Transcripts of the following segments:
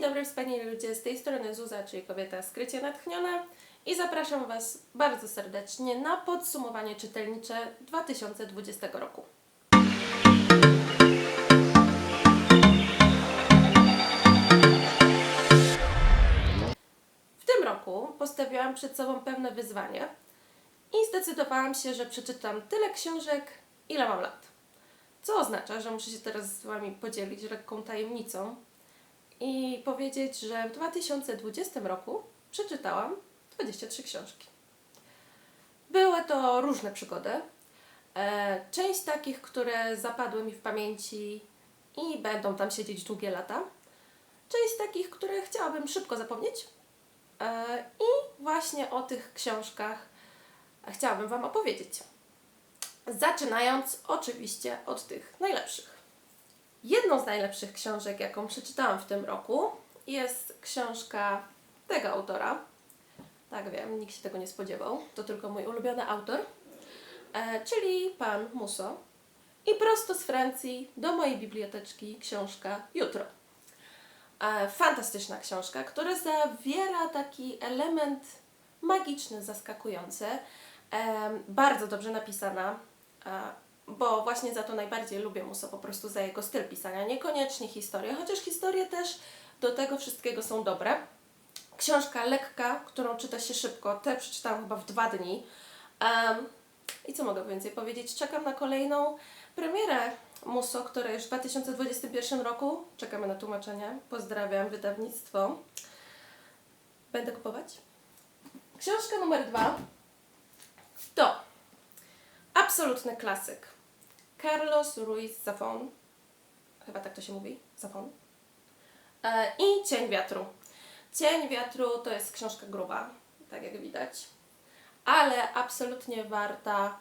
Dzień dobry wspaniali ludzie, z tej strony Zuza, czyli kobieta skrycie natchniona i zapraszam Was bardzo serdecznie na podsumowanie czytelnicze 2020 roku. W tym roku postawiłam przed sobą pewne wyzwanie i zdecydowałam się, że przeczytam tyle książek, ile mam lat. Co oznacza, że muszę się teraz z Wami podzielić lekką tajemnicą i powiedzieć, że w 2020 roku przeczytałam 23 książki. Były to różne przygody. E, Część takich, które zapadły mi w pamięci i będą tam siedzieć długie lata. Część takich, które chciałabym szybko zapomnieć. E, I właśnie o tych książkach chciałabym Wam opowiedzieć. Zaczynając oczywiście od tych najlepszych. Jedną z najlepszych książek, jaką przeczytałam w tym roku, jest książka tego autora. Tak wiem, nikt się tego nie spodziewał. To tylko mój ulubiony autor, e, czyli pan Muso. I prosto z Francji do mojej biblioteczki książka Jutro. E, fantastyczna książka, która zawiera taki element magiczny, zaskakujący. E, bardzo dobrze napisana, e, bo właśnie za to najbardziej lubię Muso, po prostu za jego styl pisania. Niekoniecznie historie, chociaż historie też do tego wszystkiego są dobre. Książka lekka, którą czyta się szybko. Te przeczytałam chyba w dwa dni. Em, I co mogę więcej powiedzieć? Czekam na kolejną premierę Muso, która już w 2021 roku. Czekamy na tłumaczenie. Pozdrawiam wydawnictwo. Będę kupować. Książka numer dwa to absolutny klasyk. Carlos Ruiz Zafón. Chyba tak to się mówi. Zafón. E, I Cień wiatru. Cień wiatru to jest książka gruba, tak jak widać, ale absolutnie warta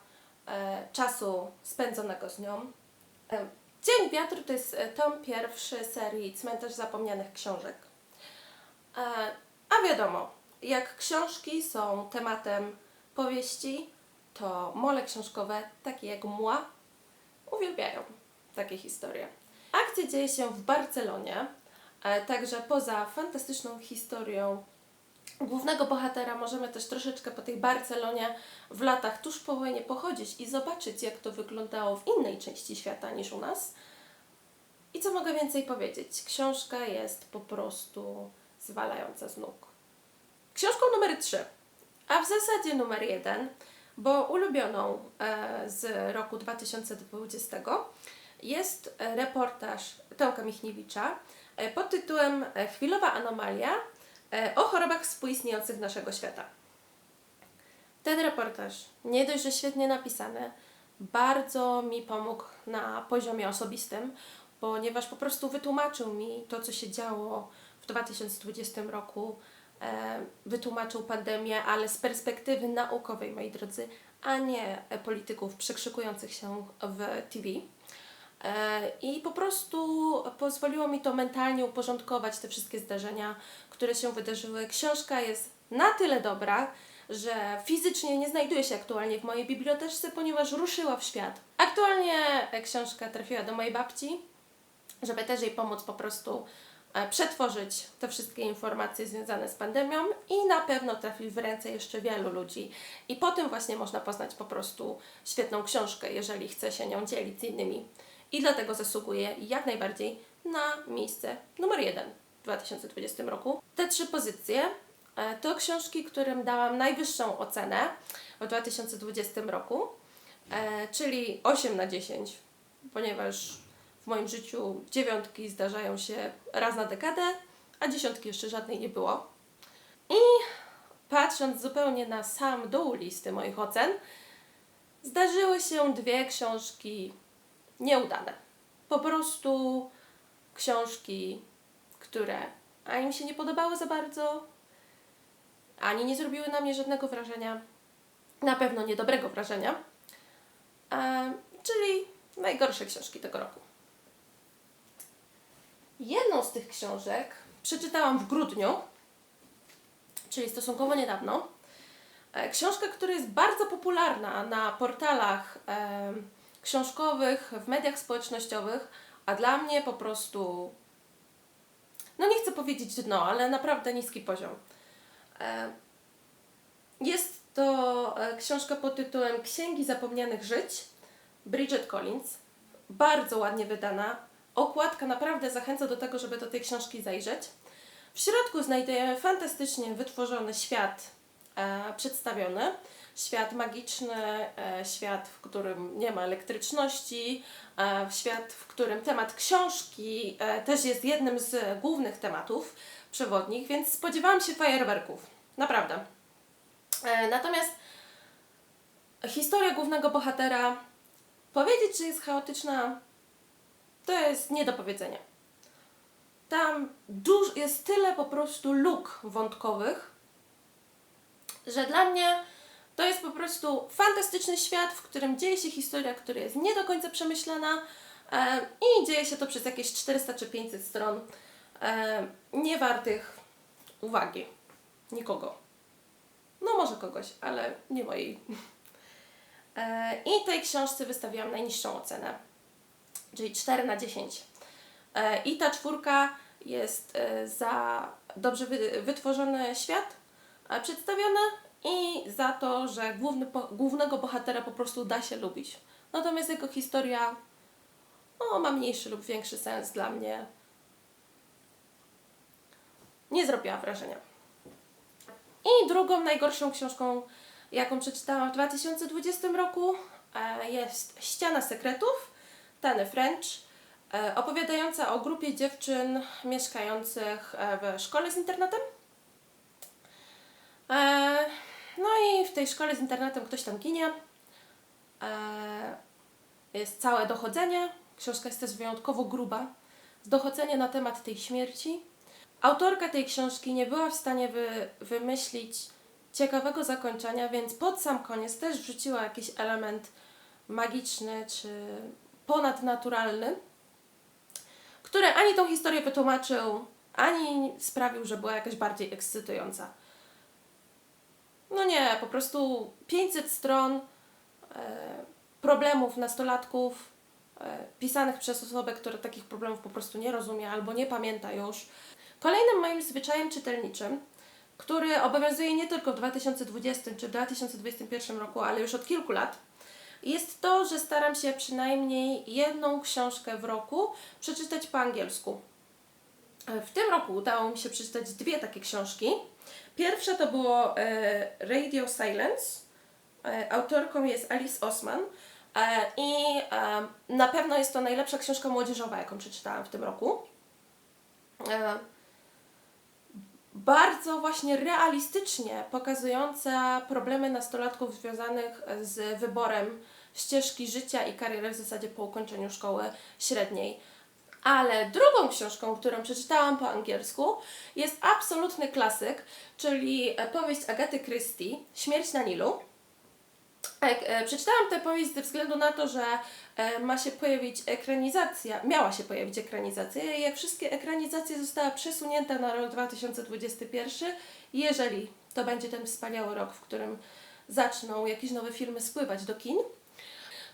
e, czasu spędzonego z nią. E, Cień wiatru to jest tom pierwszy serii Cmentarz Zapomnianych Książek. A wiadomo, jak książki są tematem powieści, to mole książkowe, takie jak mła, uwielbiają takie historie. Akcja dzieje się w Barcelonie, e, także poza fantastyczną historią głównego bohatera możemy też troszeczkę po tej Barcelonie w latach tuż po wojnie pochodzić i zobaczyć, jak to wyglądało w innej części świata niż u nas. I co mogę więcej powiedzieć? Książka jest po prostu zwalająca z nóg. Książką numer 3, a w zasadzie numer 1, bo ulubioną e, z roku 2020 jest e, reportaż Tomka Michniewicza e, pod tytułem Chwilowa anomalia o chorobach współistniejących naszego świata. Ten reportaż, nie dość, że świetnie napisany, bardzo mi pomógł na poziomie osobistym, ponieważ po prostu wytłumaczył mi to, co się działo w 2020 roku, wytłumaczył pandemię, ale z perspektywy naukowej, moi drodzy, a nie e, polityków przekrzykujących się w TV. E, I po prostu pozwoliło mi to mentalnie uporządkować te wszystkie zdarzenia, które się wydarzyły. Książka jest na tyle dobra, że fizycznie nie znajduje się aktualnie w mojej biblioteczce, ponieważ ruszyła w świat. Aktualnie e, książka trafiła do mojej babci, żeby też jej pomóc po prostu e, przetworzyć te wszystkie informacje związane z pandemią i na pewno trafi w ręce jeszcze wielu ludzi. I po tym właśnie można poznać po prostu świetną książkę, jeżeli chce się nią dzielić z innymi. I dlatego zasługuje jak najbardziej na miejsce numer jeden w 2020 roku. Te trzy pozycje e, to książki, którym dałam najwyższą ocenę w 2020 roku, e, czyli 8 na 10, ponieważ w moim życiu dziewiątki zdarzają się raz na dekadę, a dziesiątki jeszcze żadnej nie było. I patrząc zupełnie na sam dół listy moich ocen, zdarzyły się dwie książki nieudane. Po prostu książki, które ani mi się nie podobały za bardzo, ani nie zrobiły na mnie żadnego wrażenia, na pewno niedobrego wrażenia, e, czyli najgorsze książki tego roku. Jedną z tych książek przeczytałam w grudniu, czyli stosunkowo niedawno. E, Książka, która jest bardzo popularna na portalach em, książkowych, w mediach społecznościowych, a dla mnie po prostu, no nie chcę powiedzieć dno, ale naprawdę niski poziom. E, Jest to e, książka pod tytułem Księgi Zapomnianych Żyć Bridget Collins. Bardzo ładnie wydana. Okładka naprawdę zachęca do tego, żeby do tej książki zajrzeć. W środku znajdujemy fantastycznie wytworzony świat e, przedstawiony. Świat magiczny, e, świat, w którym nie ma elektryczności, e, świat, w którym temat książki e, też jest jednym z głównych tematów przewodnich, więc spodziewałam się fajerwerków. Naprawdę. E, natomiast historia głównego bohatera, powiedzieć, że jest chaotyczna, to jest nie do powiedzenia. Tam duż, jest tyle po prostu luk wątkowych, że dla mnie to jest po prostu fantastyczny świat, w którym dzieje się historia, która jest nie do końca przemyślana e, i dzieje się to przez jakieś 400 czy 500 stron, e, nie wartych uwagi nikogo. No może kogoś, ale nie mojej. E, I tej książce wystawiłam najniższą ocenę, czyli 4 na 10. E, I ta czwórka jest e, za dobrze wy, wytworzony świat e, przedstawiony i za to, że główny, głównego bohatera po prostu da się lubić. Natomiast jego historia no, ma mniejszy lub większy sens dla mnie. Nie zrobiła wrażenia. I drugą najgorszą książką, jaką przeczytałam w 2020 roku, jest Ściana Sekretów Tany French, e, opowiadająca o grupie dziewczyn mieszkających e, w szkole z internatem. E, No i w tej szkole z internatem ktoś tam ginie. Jest całe dochodzenie. Książka jest też wyjątkowo gruba. Dochodzenie na temat tej śmierci. Autorka tej książki nie była w stanie wy, wymyślić ciekawego zakończenia, więc pod sam koniec też wrzuciła jakiś element magiczny czy ponadnaturalny, który ani tą historię wytłumaczył, ani sprawił, że była jakaś bardziej ekscytująca. No nie, po prostu 500 stron e, problemów nastolatków e, pisanych przez osobę, która takich problemów po prostu nie rozumie albo nie pamięta już. Kolejnym moim zwyczajem czytelniczym, który obowiązuje nie tylko w 2020 czy 2021 roku, ale już od kilku lat, jest to, że staram się przynajmniej jedną książkę w roku przeczytać po angielsku. E, W tym roku udało mi się przeczytać dwie takie książki. Pierwsza to było e, Radio Silence. E, autorką jest Alice Osman. I na pewno jest to najlepsza książka młodzieżowa, jaką przeczytałam w tym roku. Bardzo właśnie realistycznie pokazująca problemy nastolatków związanych z wyborem ścieżki życia i kariery w zasadzie po ukończeniu szkoły średniej. Ale drugą książką, którą przeczytałam po angielsku, jest absolutny klasyk, czyli powieść Agaty Christie, Śmierć na Nilu. E, e, Przeczytałam tę powieść ze względu na to, że e, ma się pojawić ekranizacja, miała się pojawić ekranizacja i jak wszystkie ekranizacje została przesunięta na rok 2021, jeżeli to będzie ten wspaniały rok, w którym zaczną jakieś nowe filmy spływać do kin.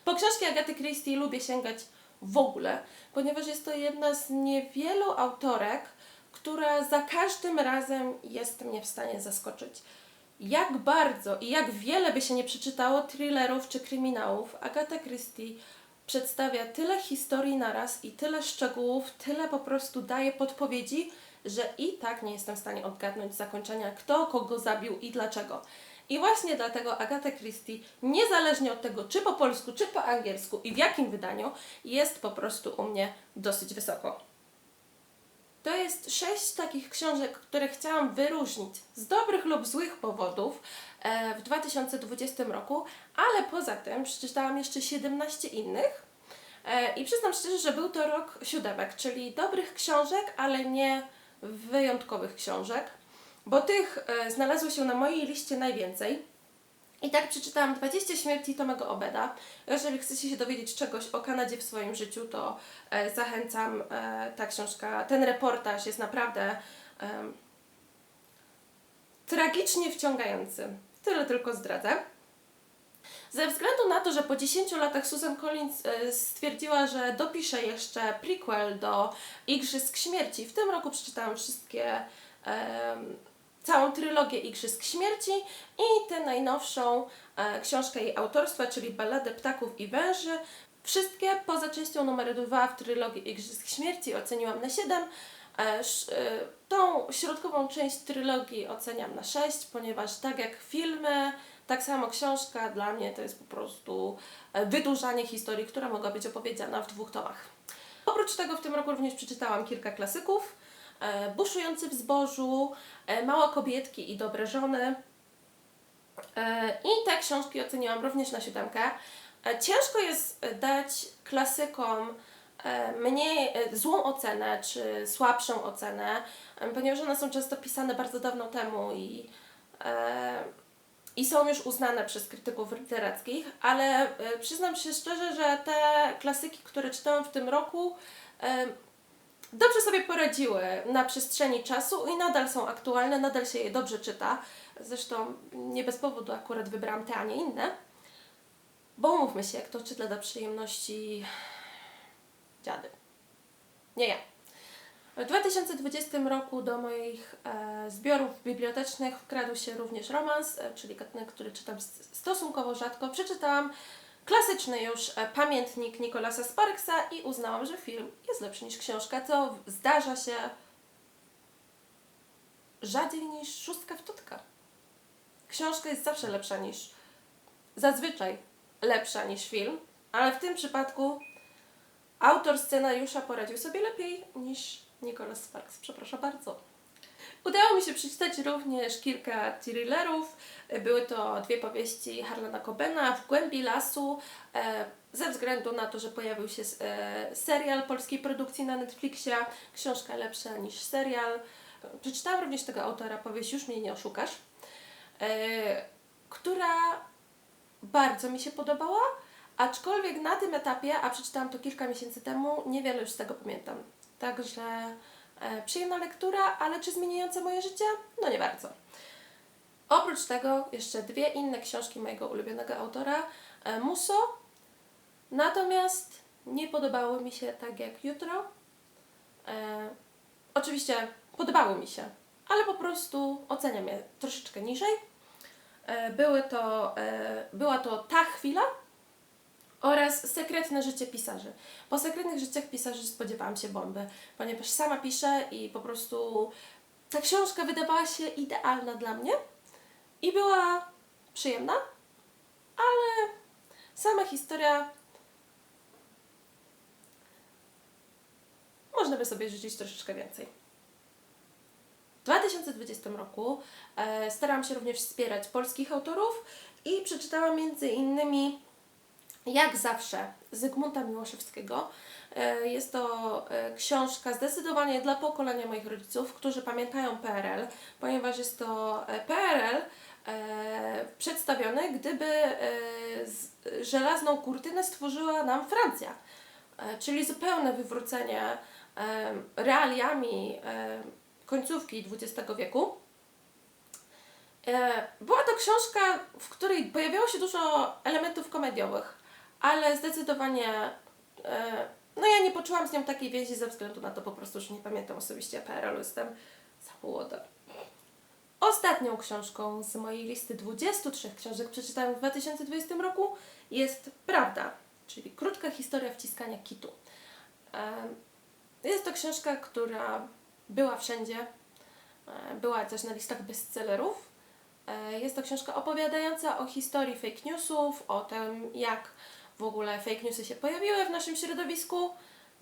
Po książki Agaty Christie lubię sięgać w ogóle, ponieważ jest to jedna z niewielu autorek, która za każdym razem jest mnie w stanie zaskoczyć. Jak bardzo i jak wiele by się nie przeczytało thrillerów czy kryminałów, Agata Christie przedstawia tyle historii naraz i tyle szczegółów, tyle po prostu daje podpowiedzi, że i tak nie jestem w stanie odgadnąć zakończenia, kto kogo zabił i dlaczego. I właśnie dlatego Agata Christie, niezależnie od tego, czy po polsku, czy po angielsku i w jakim wydaniu, jest po prostu u mnie dosyć wysoko. To jest sześć takich książek, które chciałam wyróżnić z dobrych lub złych powodów e, w 2020 roku, ale poza tym przeczytałam jeszcze 17 innych. E, I przyznam szczerze, że był to rok siódemek, czyli dobrych książek, ale nie wyjątkowych książek, bo tych e, znalazło się na mojej liście najwięcej. I tak przeczytałam 20 śmierci Tomego Obeda. Jeżeli chcecie się dowiedzieć czegoś o Kanadzie w swoim życiu, to e, zachęcam. E, ta książka, ten reportaż jest naprawdę em, tragicznie wciągający. Tyle tylko zdradzę. Ze względu na to, że po 10 latach Susan Collins e, stwierdziła, że dopisze jeszcze prequel do Igrzysk Śmierci, w tym roku przeczytałam wszystkie, em, całą trylogię Igrzysk Śmierci i tę najnowszą e, książkę jej autorstwa, czyli Balladę Ptaków i Węży. Wszystkie poza częścią numer 2 w trylogii Igrzysk Śmierci oceniłam na 7. E, sz- e, Tą środkową część trylogii oceniam na 6, ponieważ tak jak filmy, tak samo książka dla mnie to jest po prostu e, wydłużanie historii, która mogła być opowiedziana w dwóch tomach. Oprócz tego w tym roku również przeczytałam kilka klasyków. E, Buszujący w zbożu, e, Małe kobietki i dobre żony. E, I te książki oceniłam również na siódemkę. Ciężko jest dać klasykom mniej złą ocenę czy słabszą ocenę, ponieważ one są często pisane bardzo dawno temu i, i są już uznane przez krytyków literackich, ale przyznam się szczerze, że te klasyki, które czytałam w tym roku, dobrze sobie poradziły na przestrzeni czasu i nadal są aktualne, nadal się je dobrze czyta. Zresztą nie bez powodu akurat wybrałam te, a nie inne. Bo umówmy się, kto czyta dla przyjemności dziady. Nie ja. W 2020 roku do moich e, zbiorów bibliotecznych wkradł się również romans, e, czyli gatunek, który czytam stosunkowo rzadko. Przeczytałam klasyczny już e, pamiętnik Nicolasa Sparksa i uznałam, że film jest lepszy niż książka, co zdarza się rzadziej niż szóstka w tutka. Książka jest zawsze lepsza niż, zazwyczaj lepsza niż film, ale w tym przypadku autor scenariusza poradził sobie lepiej niż Nicholas Sparks. Przepraszam bardzo. Udało mi się przeczytać również kilka thrillerów. Były to dwie powieści Harlana Cobena w głębi lasu. E, ze względu na to, że pojawił się e, serial polskiej produkcji na Netflixie, książka lepsza niż serial. Przeczytałam również tego autora, powieść Już mnie nie oszukasz, e, która bardzo mi się podobała, aczkolwiek na tym etapie, a przeczytałam to kilka miesięcy temu, niewiele już z tego pamiętam. Także przyjemna lektura, ale czy zmieniająca moje życie? No nie bardzo. Oprócz tego jeszcze dwie inne książki mojego ulubionego autora, e, Muso, natomiast nie podobały mi się tak jak jutro. E, oczywiście podobały mi się, ale po prostu oceniam je troszeczkę niżej. E, Były to, e, była to ta chwila oraz sekretne życie pisarzy. Po sekretnych życiach pisarzy spodziewałam się bomby, ponieważ sama piszę i po prostu ta książka wydawała się idealna dla mnie i była przyjemna, ale sama historia można by sobie życzyć troszeczkę więcej. W 2020 roku e, starałam się również wspierać polskich autorów i przeczytałam między innymi jak zawsze Zygmunta Miłoszewskiego. E, Jest to e, książka zdecydowanie dla pokolenia moich rodziców, którzy pamiętają PRL, ponieważ jest to e, PRL przedstawiony, gdyby żelazną kurtynę stworzyła nam Francja. Czyli zupełne wywrócenie realiami końcówki XX wieku. Była to książka, w której pojawiało się dużo elementów komediowych, ale zdecydowanie e, no ja nie poczułam z nią takiej więzi ze względu na to po prostu, że nie pamiętam osobiście PRL-u, jestem za młoda. Ostatnią książką z mojej listy 23 książek przeczytałam w 2020 roku jest Prawda, czyli krótka historia wciskania kitu. Em, Jest to książka, która była wszędzie, e, była też na listach bestsellerów. E, Jest to książka opowiadająca o historii fake newsów, o tym, jak w ogóle fake newsy się pojawiły w naszym środowisku.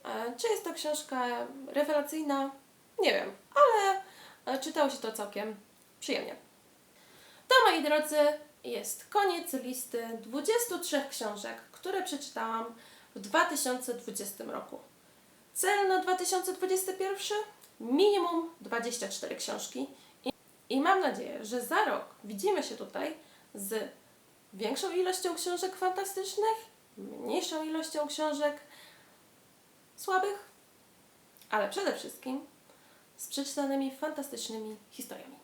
E, Czy jest to książka rewelacyjna? Nie wiem, ale e, czytało się to całkiem przyjemnie. To, moi drodzy, jest koniec listy 23 książek, które przeczytałam w 2020 roku. Cel na 2021? Minimum 24 książki. I, I mam nadzieję, że za rok widzimy się tutaj z większą ilością książek fantastycznych, mniejszą ilością książek słabych, ale przede wszystkim z przeczytanymi fantastycznymi historiami.